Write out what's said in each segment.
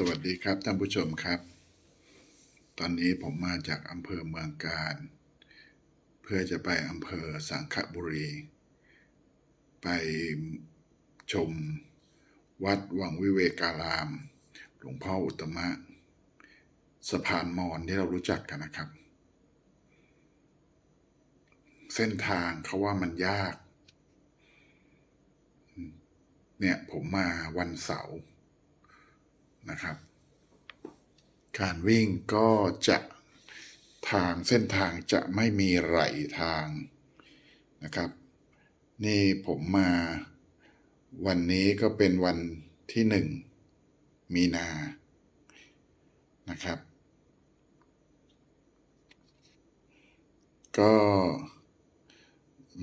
สวัสดีครับท่านผู้ชมครับ ตอนนี้ผมมาจากอำเภอเมืองการ เพื่อจะไปอำเภอสังขบุรี ไปชมวัดวังวิเวการาม หลวงพ่ออุตตมะ สะพานมอญที่เรารู้จักกันนะครับ เส้นทางเขาว่ามันยาก เนี่ยผมมาวันเสาร์ นะครับ การวิ่งก็จะทางเส้นทางจะไม่มีไหลทางนะครับ นี่ผมมาวันนี้ก็เป็นวันที่หนึ่งมีนา นะครับ ก็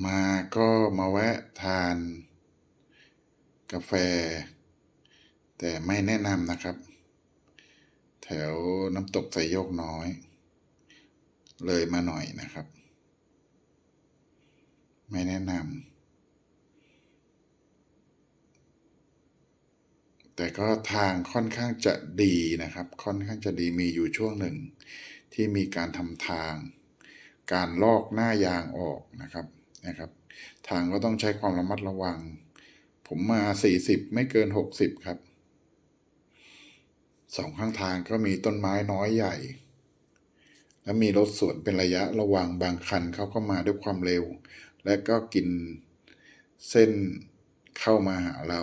มาก็มาแวะทานกาแฟ แต่ไม่แนะนำนะครับ แถวน้ำตกไซโยกน้อย เลยมาหน่อยนะครับ ไม่แนะนำแต่ก็ทางค่อนข้างจะดีนะครับ ค่อนข้างจะดีมีอยู่ช่วงหนึ่ง ที่มีการทำทาง การลอกหน้ายางออกนะครับนะครับ ทางก็ต้องใช้ความระมัดระวัง ผมมา 40 ไม่เกิน 60 ครับ สองข้างทางก็มีต้นไม้น้อยใหญ่ และมีรถสวนเป็นระยะระวังบางคันเขาก็มาด้วยความเร็ว และก็กินเส้นเข้ามาหาเรา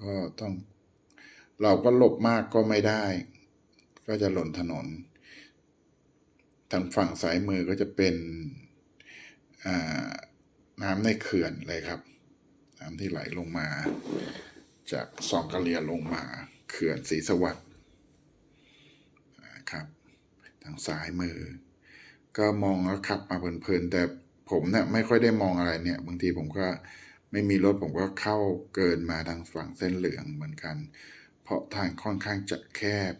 ก็ต้องเราก็หลบมากก็ไม่ได้ ก็จะหล่นถนน ทางฝั่งซ้ายมือก็จะเป็นน้ำในเขื่อนเลยครับ น้ำที่ไหลลงมา จากสองกะเลียลงมา เขื่อนศรีสวัสด ทางซ้ายมือ ก็มองแล้วขับมาเพลินๆแต่ผมเนี่ยไม่ค่อยได้มองอะไรเนี่ย บางทีผมก็ไม่มีรถผมก็เข้าเกินมาทางฝั่งเส้นเหลืองเหมือนกัน เพราะทางค่อนข้างจะแคบ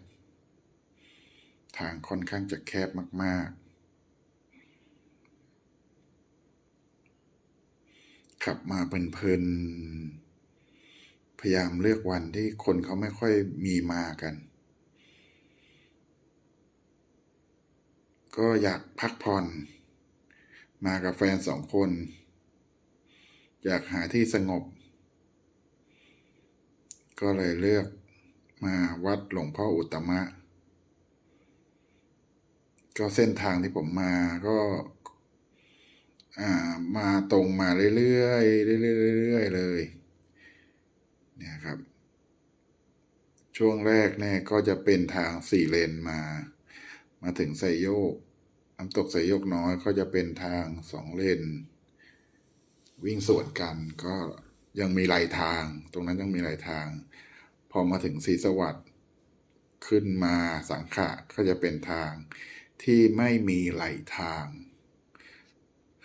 ทางค่อนข้างจะแคบมาก ๆ ขับมาเพลินๆพยายามเลือกวันที่คนเขาไม่ค่อยมีมากัน ก็อยากพักผ่อน มากับแฟนสองคน อยากหาที่สงบ ก็เลยเลือกมาวัดหลวงพ่ออุตมะ ก็เส้นทางที่ผมมาก็มาตรงมาเรื่อยๆเรื่อยๆเลยเนี่ยครับ ช่วงแรกเนี่ยก็จะเป็นทางสี่เลนมา มาถึงไซโยก น้ำตกไซโยกน้อยก็จะเป็นทางสองเลน วิ่งสวนกันก็ยังมีไหลทาง ตรงนั้นยังมีไหลทาง พอมาถึงศรีสวัสดิ์ขึ้นมาสังขะก็จะเป็นทางที่ไม่มีไหลทาง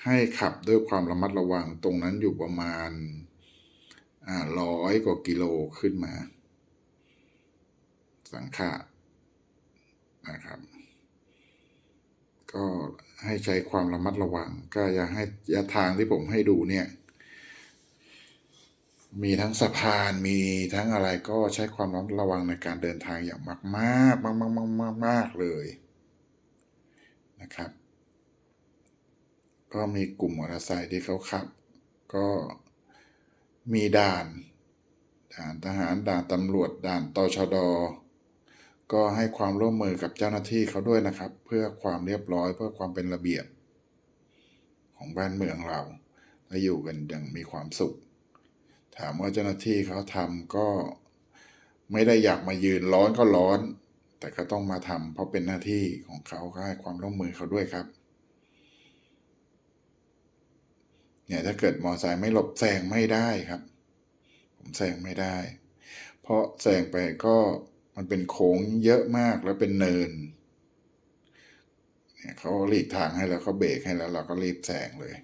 ให้ขับด้วยความระมัดระวังตรงนั้นอยู่ประมาณร้อยกว่ากิโลขึ้นมา สังขะนะครับ ก็ให้ใช้ความระมัดระวัง ก็อย่าให้ยาทางที่ผมให้ดูเนี่ย มีทั้งสะพานมีทั้งอะไรก็ใช้ความระมัดระวังในการเดินทางอย่างมากมากมากมากมากมากมากเลยนะครับ ก็มีกลุ่มมอเตอร์ไซค์ที่เขาขับ ก็มีด่าน ด่านทหารด่านตำรวจด่านตชด ก็ให้ความร่วมมือกับเจ้าหน้าที่เขาด้วยนะครับ เพื่อความเรียบร้อยเพื่อความเป็นระเบียบ ของบ้านเมืองเราและอยู่กันอย่างมีความสุข ถามว่าเจ้าหน้าที่เขาทำก็ไม่ได้อยากมายืนร้อนก็ร้อน แต่ก็ต้องมาทำเพราะเป็นหน้าที่ของเขาก็ให้ความร่วมมือเขาด้วยครับเนี่ยถ้าเกิดมอไซค์ไม่หลบแซงไม่ได้ครับ ผมแซงไม่ได้ เพราะแซงไปก็ มันเป็นโค้งเยอะมากแล้วเป็นเนินเนี่ยเขาหลีกทางให้แล้วเขาเบรกให้แล้ว เราก็รีบแซงเลย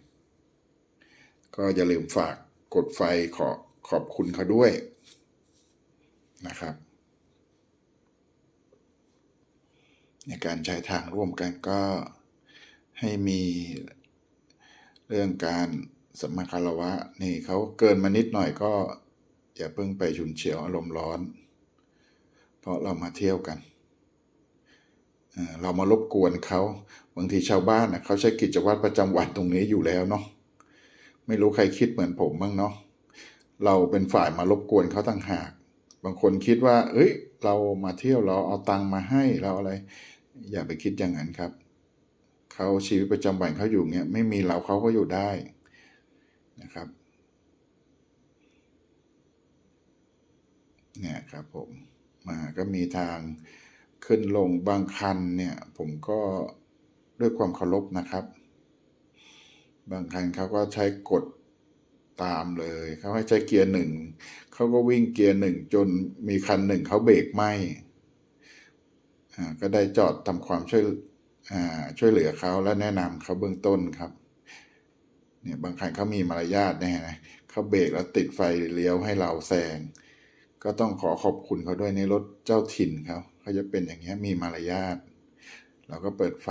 ก็อย่าลืมฝากกดไฟขอขอบคุณเขาด้วยนะครับในการใช้ทางร่วมกันก็ให้มีเรื่องการสมาคารวะนี่เขาเกินมานิดหน่อยก็อย่าเพิ่งไปฉุนเฉียวอารมณ์ร้อน เพราะเรามาเที่ยวกัน เรามารบกวนเขาบางทีชาวบ้านนะเขาใช้กิจวัตรประจำวันตรงนี้อยู่แล้วเนาะไม่รู้ใครคิดเหมือนผมบ้างเนาะเราเป็นฝ่ายมารบกวนเขาต่างหาก บางคนคิดว่า เอ้ย เรามาเที่ยวเราเอาตังมาให้เราอะไร อย่าไปคิดอย่างนั้นครับเขาชีวิตประจำวันเขาอยู่เงี้ยไม่มีเราเขาก็อยู่ได้นะครับเนี่ยครับผม มาก็มีทางขึ้นลงบางคันเนี่ย ผมก็ด้วยความเคารพนะครับ บางคันเขาก็ใช้กดตามเลยเขาให้ใช้เกียร์หนึ่งเขาก็วิ่งเกียร์หนึ่งจนมีคันหนึ่งเขาเบรกไม่ก็ได้จอดทำความช่วยช่วยเหลือเขาและแนะนำเขาเบื้องต้นครับเนี่ยบางคันเขามีมารยาทแน่นะเขาเบรกแล้วติดไฟเลี้ยวให้เราแซง ก็ต้องขอขอบคุณเขาด้วยในรถเจ้าถิ่นเขาเขาจะเป็นอย่างเงี้ยมีมารยาทเราก็เปิดไฟ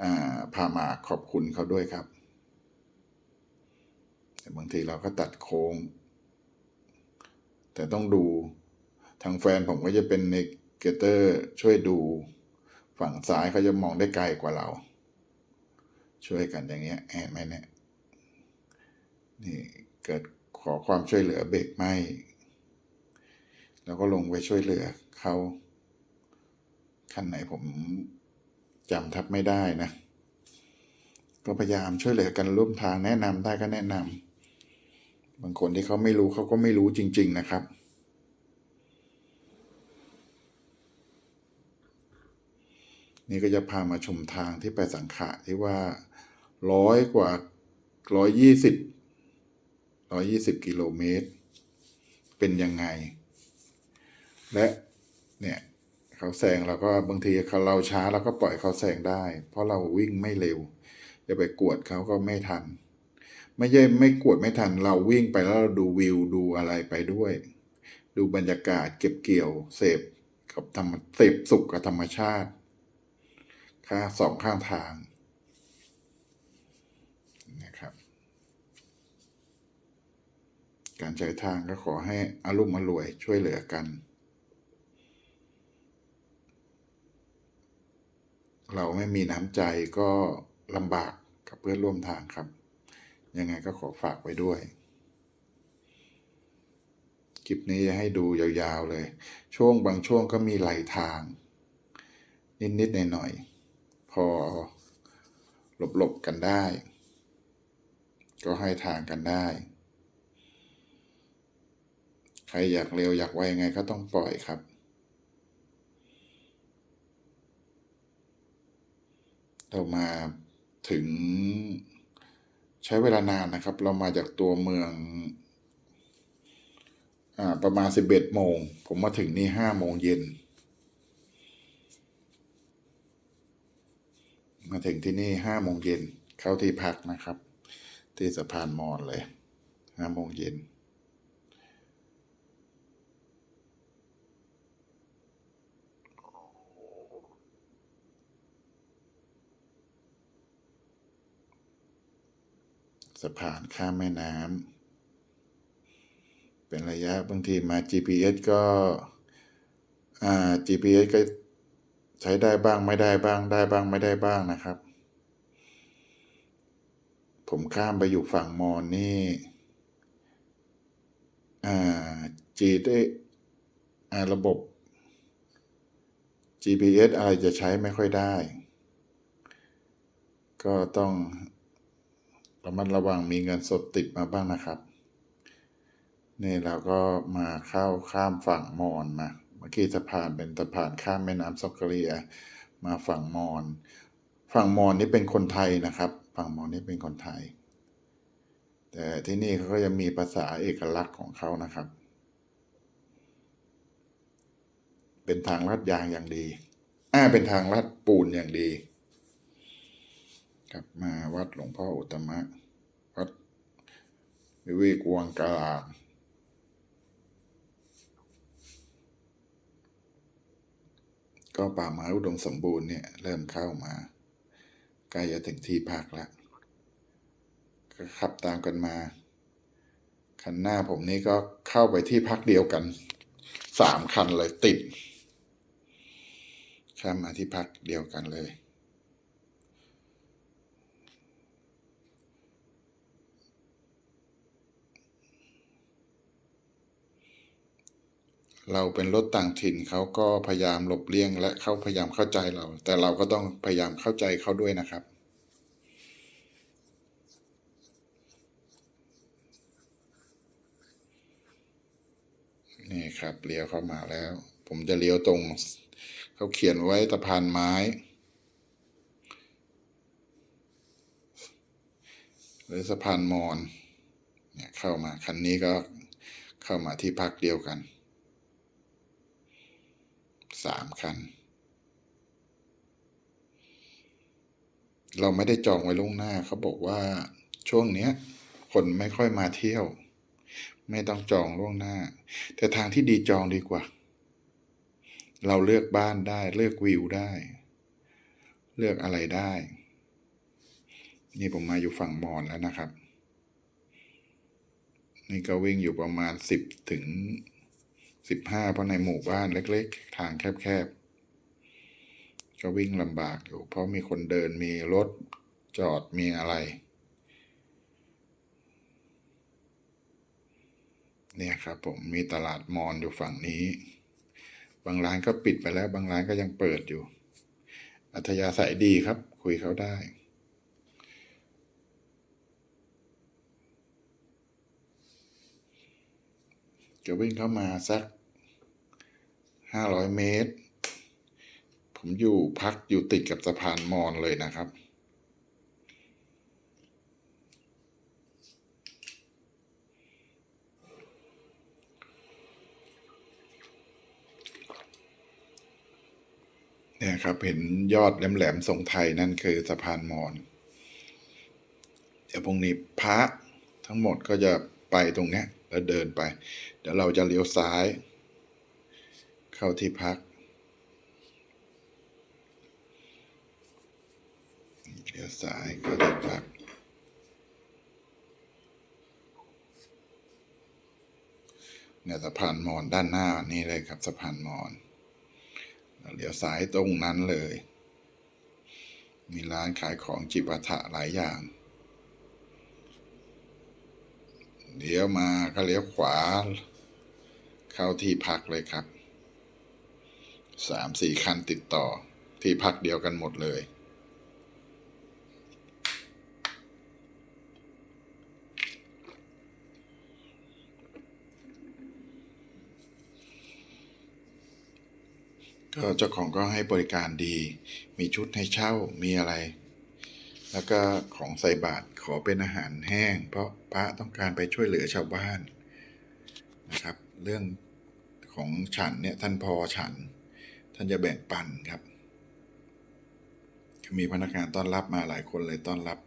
อ่าพามาขอบคุณเขาด้วยครับ แต่บางทีเราก็ตัดโค้ง แต่ต้องดูทางแฟนผมก็จะเป็นเนเกเตอร์ช่วยดูฝั่งซ้ายเขาจะมองได้ไกลกว่าเรา ช่วยกันอย่างเงี้ยเห็นไหมเนี่ยนี่เกิดขอความช่วยเหลือเบรกไหม แล้วก็ลงไปช่วยเหลือเขาคันไหนผมจำทับไม่ได้นะ ก็พยายามช่วยเหลือกันร่วมทางแนะนำได้ก็แนะนำบางคนที่เขาไม่รู้เขาก็ไม่รู้จริง ๆนะครับนี่ก็จะพามาชมทางที่ไปสังขะที่ว่าร้อยกว่าร้อยยี่สิบร้อยยี่สิบกิโลเมตร เป็นยังไง และเนี่ยเขาแซงเราก็บางทีเขาเราช้าเราก็ปล่อยเขาแซงได้ เพราะเราวิ่งไม่เร็วจะไปกวดเขาก็ไม่ทัน ไม่ใช่ไม่กวดไม่ทัน เราวิ่งไปแล้วเราดูวิวดูอะไรไปด้วย ดูบรรยากาศเก็บเกี่ยวเสพกับธรรมเสพสุขกับธรรมชาติค่าสองข้างทางนะครับ การใช้ทางก็ขอให้อารุ่มอรวยช่วยเหลือกัน เราไม่มีน้ำใจก็ลำบากกับเพื่อนร่วมทางครับ ยังไงก็ขอฝากไว้ด้วย คลิปนี้ให้ดูยาวๆเลย ช่วงบางช่วงก็มีไหลทาง นิดๆหน่อยๆพอหลบๆกันได้ ก็ให้ทางกันได้ใครอยากเร็วอยากไวยังไงก็ต้องปล่อยครับ เรามาถึงใช้เวลานานนะครับ เรามาจากตัวเมืองอประมาณสิบเอ็ดโมง ผมมาถึงนี่ห้าโมงเย็น มาถึงที่นี่ห้าโมงเย็น เข้าที่พักนะครับ ที่สะพานมอญเลยห้าโมงเย็น สะพานข้ามแม่น้ำเป็นระยะบางทีมา GPS ก็อ่า GPS ก็ใช้ได้บ้างไม่ได้บ้างได้บ้างไม่ได้บ้างนะครับ ผมข้ามไปอยู่ฝั่งมอญนี่อ่า G ได้อ่าระบบ GPS อะไรจะใช้ไม่ค่อยได้ ก็ต้อง ระมัดระวังมีเงินสดติดมาบ้างนะครับนี่เราก็มาเข้าข้ามฝั่งมอญมาเมื่อกี้สะพานเป็นสะพานข้ามแม่น้ำซอกเกเรียมาฝั่งมอญฝั่งมอญนี่เป็นคนไทยนะครับ ฝั่งมอญนี่เป็นคนไทย แต่ที่นี่เขาก็จะมีภาษาเอกลักษณ์ของเขานะครับ เป็นทางลาดยางอย่างดี อ่าเป็นทางลาดปูนอย่างดี ครับมาวัดหลวงพ่ออุตมะ วัดวิเวกวังกลางก็ป่าไม้อุดมสมบูรณ์เนี่ย เริ่มเข้ามาใกล้จะถึงที่พักแล้วก็ขับตามกันมา คันหน้าผมนี่ก็เข้าไปที่พักเดียวกันสามคันเลยติดข้ามมาที่พักเดียวกันเลย เราเป็นรถต่างถิ่นเขาก็พยายามหลบเลี่ยง และเขาพยายามเข้าใจเรา แต่เราก็ต้องพยายามเข้าใจเขาด้วยนะครับ นี่ครับเลี้ยวเข้ามาแล้ว ผมจะเลี้ยวตรง เขาเขียนไว้สะพานไม้ หรือสะพานมอนเนี่ยเข้ามาคันนี้ก็เข้ามาที่พักเดียวกัน สามคัน เราไม่ได้จองไว้ล่วงหน้าเขาบอกว่าช่วงเนี้ย คนไม่ค่อยมาเที่ยว ไม่ต้องจองล่วงหน้า แต่ทางที่ดีจองดีกว่า เราเลือกบ้านได้เลือกวิวได้ เลือกอะไรได้ นี่ผมมาอยู่ฝั่งมอนแล้วนะครับ นี่ก็วิ่งอยู่ประมาณสิบถึง สิบห้าเพราะในหมู่บ้านเล็ก ๆ ทางแคบๆ ก็วิ่งลำบากอยู่ เพราะมีคนเดินมีรถจอดมีอะไร เนี่ยครับผมมีตลาดมอนอยู่ฝั่งนี้ บางร้านก็ปิดไปแล้ว บางร้านก็ยังเปิดอยู่ อัธยาศัยดีครับ คุยเขาได้จะวิ่งเข้ามาสัก ห้าร้อยเมตร ผมอยู่พักอยู่ติดกับสะพานมอนเลยนะครับเนี่ยครับเห็นยอดแหลมๆทรงไทยนั่นคือสะพานมอน เดี๋ยวพรุ่งนี้พระทั้งหมดก็จะไปตรงเนี้ยแล้วเดินไป เดี๋ยวเราจะเลี้ยวซ้าย เข้าที่พัก เลี้ยวซ้ายเข้าที่พัก เนี่ยสะพานมอนด้านหน้านี่เลยครับสะพานมอนเราเลี้ยวซ้ายตรงนั้นเลย มีร้านขายของจิปาถะหลายอย่างเลี้ยวมาก็เลี้ยวขวา เข้าที่พักเลยครับ สามสี่คันติดต่อที่พักเดียวกันหมดเลย ก็เจ้าของก็ให้บริการดี มีชุดให้เช่ามีอะไร แล้วก็ของใส่บาตรขอเป็นอาหารแห้ง เพราะพระต้องการไปช่วยเหลือชาวบ้านนะครับ เรื่องของฉันเนี่ยท่านพอฉัน ท่านจะแบ่งปันครับ มีพนักงานต้อนรับมาหลายคนเลยต้อนรับ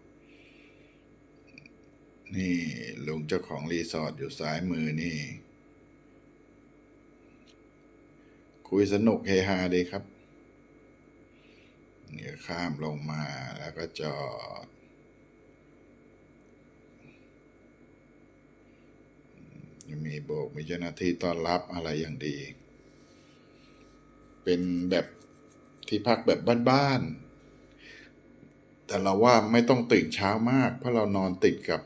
นี่ลุงเจ้าของรีสอร์ทอยู่ซ้ายมือนี่ คุยสนุกเฮฮาดีครับเนี่ยข้ามลงมาแล้วก็จอดมีโบกมีเจ้าหน้าที่ต้อนรับอะไรอย่างดี เป็นแบบที่พักแบบบ้านๆ แต่เราว่าไม่ต้องตื่นเช้ามาก เพราะเรานอนติดกับ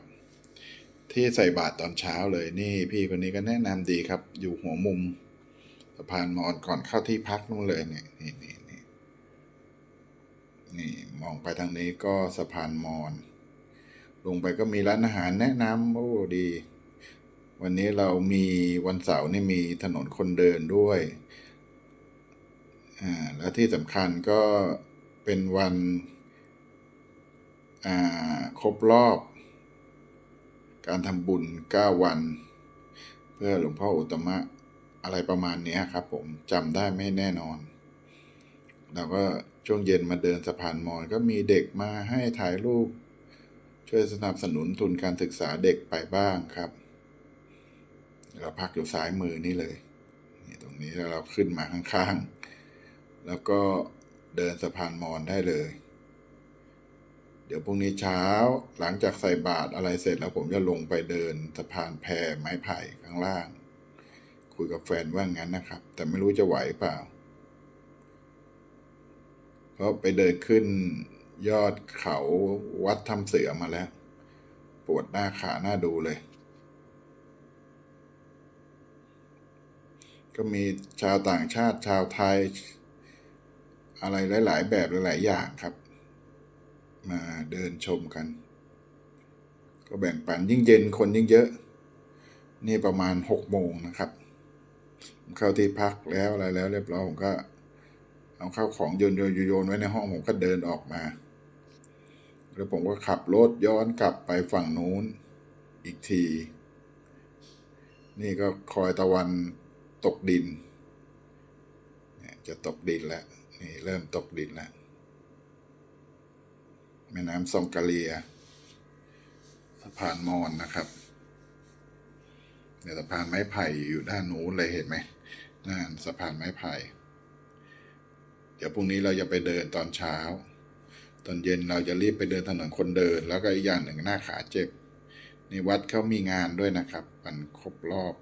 ที่ใส่บาตรตอนเช้าเลยนี่ พี่คนนี้ก็แนะนำดีครับ อยู่หัวมุมสะพานมอนก่อนเข้าที่พักนู่นเลยเนี่ยนี่นี่นี่นี่มองไปทางนี้ก็สะพานมอนลงไปก็มีร้านอาหารแนะนำโอ้ดี วันนี้เรามีวันเสาร์นี่มีถนนคนเดินด้วย อ่าแล้วที่สำคัญก็เป็นวันอ่าครบรอบ การทำบุญ 9 วัน เพื่อหลวงพ่ออุตมะอะไรประมาณเนี้ยครับผมจำได้ไม่แน่นอนเราก็ช่วงเย็นมาเดินสะพานมอนก็มีเด็กมาให้ถ่ายรูป ช่วยสนับสนุนทุนการศึกษาเด็กไปบ้างครับ เราพักอยู่ซ้ายมือนี่เลยนี่ตรงนี้แล้วเราขึ้นมาข้างๆ แล้วก็เดินสะพานมอนได้เลย เดี๋ยวพรุ่งนี้เช้าหลังจากใส่บาตรอะไรเสร็จแล้วผมจะลงไปเดินสะพานแพไม้ไผ่ข้างล่าง คุยกับแฟนว่างั้นนะครับ แต่ไม่รู้จะไหวเปล่าเพราะไปเดินขึ้นยอดเขาวัดทำเสือมาแล้ว ปวดหน้าขาหน้าดูเลย ก็มีชาวต่างชาติชาวไทย อะไรหลาย ๆ แบบหลาย ๆ อย่างครับ มาเดินชมกัน ก็แบ่งปันยิ่งเย็นคนยิ่งเยอะ นี่ประมาณหกโมงนะครับ เข้าที่พักแล้วอะไรแล้ว เรียบร้อยผมก็ เอาเข้าของโยนโยนโยนไว้ในห้องผมก็เดินออกมา แล้วผมก็ขับรถย้อนกลับไปฝั่งนู้นอีกที นี่ก็คอยตะวันตกดิน จะตกดินแล้ว นี่เริ่มตกดินแล้วแม่น้ำซองกาเลียสะพานมอนนะครับเดี๋ยสะพานไม้ไผ่อยู่ด้านนู้นเลยเห็นไหมนั่นสะพานไม้ไผ่ เดี๋ยวพรุ่งนี้เราจะไปเดินตอนเช้า ตอนเย็นเราจะรีบไปเดินถนนคนเดิน แล้วก็อีกอย่างหนึ่งหน้าขาเจ็บในวัดเขามีงานด้วยนะครับ มันครบรอบ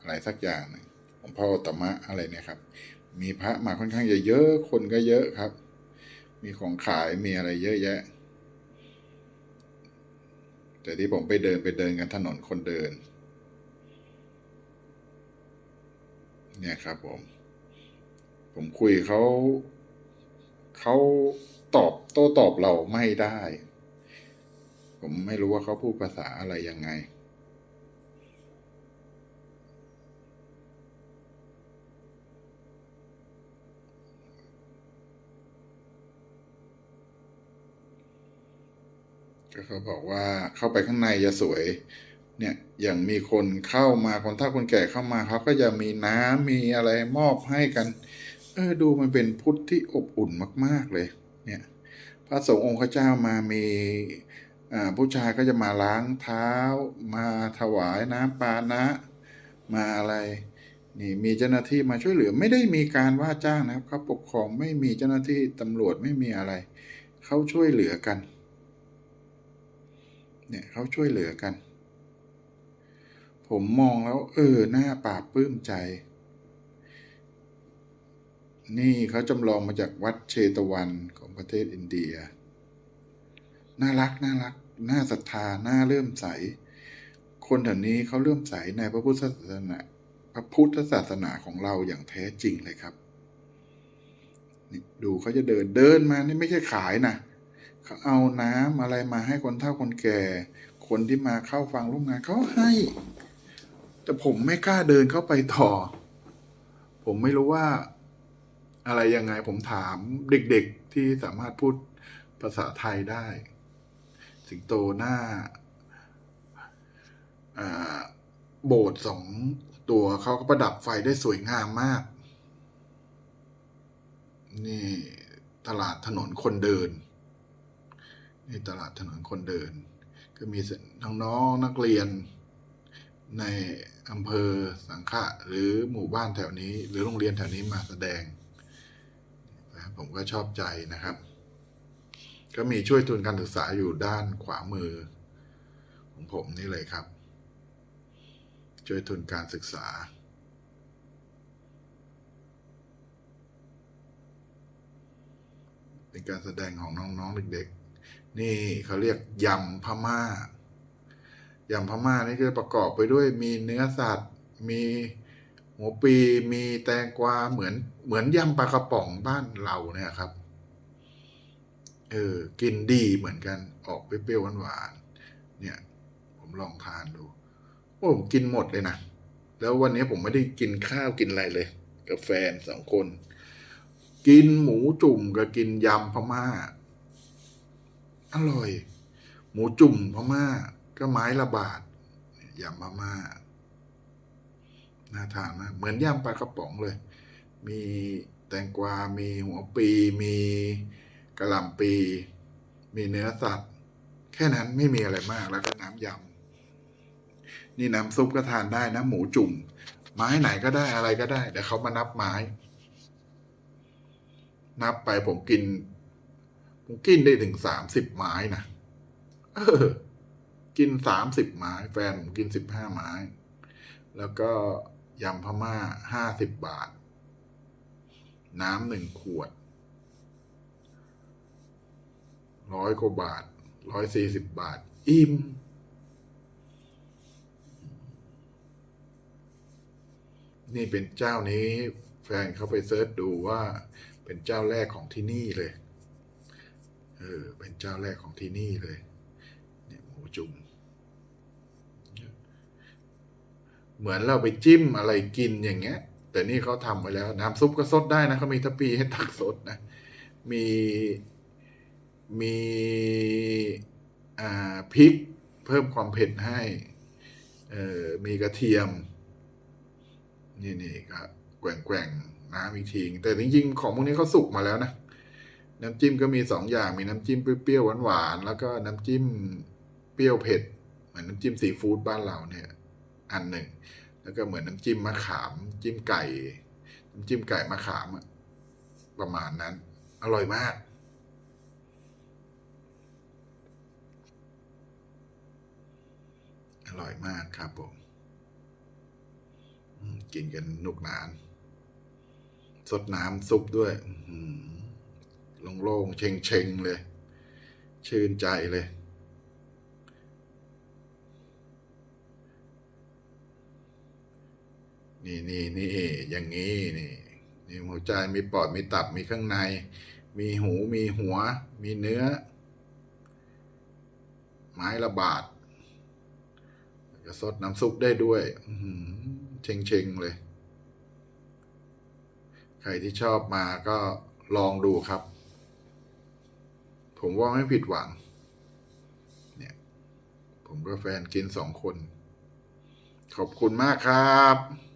อะไรสักอย่างหนึ่งของพ่อตมะอะไรเนี่ยครับ มีพระมาค่อนข้างจะเยอะคนก็เยอะครับ มีของขายมีอะไรเยอะแยะ แต่ที่ผมไปเดินไปเดินกันถนนคนเดิน เนี่ยครับผม ผมคุยเขาเขาตอบโต้ตอบเราไม่ได้ ผมไม่รู้ว่าเขาพูดภาษาอะไรยังไง ก็เขาบอกว่าเข้าไปข้างในจะสวย เนี่ยอย่างมีคนเข้ามาคนเฒ่าคนแก่เข้ามาเขาก็จะมีน้ำมีอะไรมอบให้กัน เออดูมันเป็นพุทธที่อบอุ่นมาก ๆเลย เนี่ย พระสงฆ์องค์เจ้ามามีผู้ชายก็จะมาล้างเท้า มาถวายน้ำปานะ มาอะไร นี่มีเจ้าหน้าที่มาช่วยเหลือไม่ได้มีการว่าจ้างนะครับเขาปกครองไม่มีเจ้าหน้าที่ตำรวจไม่มีอะไร เขาช่วยเหลือกัน เนี่ยเขาช่วยเหลือกัน ผมมองแล้ว เออหน้าปราบปลื้มใจ นี่เขาจำลองมาจากวัดเชตวันของประเทศอินเดีย น่ารักน่ารักน่าศรัทธาน่าเลื่อมใส คนแถวนี้เขาเลื่อมใสในพระพุทธศาสนาพระพุทธศาสนาของเราอย่างแท้จริงเลยครับนี่ดูเขาจะเดินเดินมานี่ไม่ใช่ขายนะ เขาเอาน้ำอะไรมาให้คนเฒ่าคนแก่ คนที่มาเข้าฟังร่วมงานเขาให้ แต่ผมไม่กล้าเดินเข้าไปต่อ ผมไม่รู้ว่า อะไรยังไงผมถามเด็กๆที่สามารถพูดภาษาไทยได้ สิงโตหน้าอ่าโบสถ์สองตัวเขาก็ประดับไฟได้สวยงามมาก นี่ตลาดถนนคนเดิน ในตลาดถนนคนเดิน ก็มีน้องๆนักเรียน ในอำเภอสังขะหรือหมู่บ้านแถวนี้ หรือโรงเรียนแถวนี้มาแสดง ผมก็ชอบใจนะครับ ก็มีช่วยทุนการศึกษาอยู่ด้านขวามือ ของผมนี่เลยครับ ช่วยทุนการศึกษาเป็นการแสดงของน้องๆเด็ก นี่เขาเรียกยำพม่ายำพม่านี่ก็ประกอบไปด้วยมีเนื้อสัตว์ มีหัวปีมีแตงกวาเหมือนเหมือนยำปลากระป๋องบ้านเราเนี่ยครับเออกินดีเหมือนกันออกเปรี้ยวหวานๆเนี่ย ผมลองทานดูโอ้ผมกินหมดเลยนะแล้ววันนี้ผมไม่ได้กินข้าวกินอะไรเลย กับแฟนสองคน กินหมูจุ่มกับกินยำพม่า อร่อย หมูจุ่มพม่า ก็ไม้ละบาทยำพม่าน่าทานมากเหมือนยำปลากระป๋องเลย มีแตงกวา มีหัวปี มีกระหล่ำปี มีเนื้อสัตว์ แค่นั้นไม่มีอะไรมากแล้วก็น้ำยำนี่น้ำซุปก็ทานได้นะ หมูจุ่ม ไม้ไหนก็ได้อะไรก็ได้ แต่เขามานับไม้ นับไปผมกิน กินได้ถึงสามสิบไม้นะเออ กินสามสิบไม้ แฟนผมกินสิบห้าไม้ แล้วก็ยำพม่าห้าสิบบาท น้ำหนึ่งขวด ร้อยกว่าบาท ร้อยสี่สิบบาท อิ่มนี่เป็นเจ้านี้แฟนเขาไปเซิร์ชดูว่าเป็นเจ้าแรกของที่นี่เลย เออ เป็นเจ้าแรกของที่นี่เลย เนี่ยหมูจุ่มเหมือนเราไปจิ้มอะไรกินอย่างเงี้ย แต่นี่เขาทำไว้แล้ว น้ำซุปก็ซดได้นะเขามีทัพพีให้ตักซดนะ มีมีอ่าพริกเพิ่มความเผ็ดให้เออมีกระเทียม นี่นี่ก็แกว่งแกว่งน้ำอีกทีแต่จริงๆ ของพวกนี้เขาสุกมาแล้วนะ น้ำจิ้มก็มีสองอย่างมีน้ำจิ้มเปรี้ยวหวานๆแล้วก็น้ำจิ้มเปรี้ยวเผ็ดเหมือนน้ำจิ้มซีฟู้ดบ้านเราเนี่ยอันหนึ่ง แล้วก็เหมือนน้ำจิ้มมะขาม จิ้มไก่ น้ำจิ้มไก่มะขามอะประมาณนั้น อร่อยมากอร่อยมากครับผมกินกันนุกหนาน สดน้ำซุปด้วย อื โล่งๆเชงๆเลย ชื่นใจเลย นี่นี่นี่อย่างนี้นี่นี่หัวใจมีปอดมีตับมีข้างใน มีหูมีหัว มีเนื้อ ไม้ละบาทแล้วก็สดน้ำซุปได้ด้วยเชงเชงเลย ใครที่ชอบมาก็ลองดูครับ ผมว่าไม่ผิดหวัง เนี่ย ผมกับแฟนกินสองคน ขอบคุณมากครับ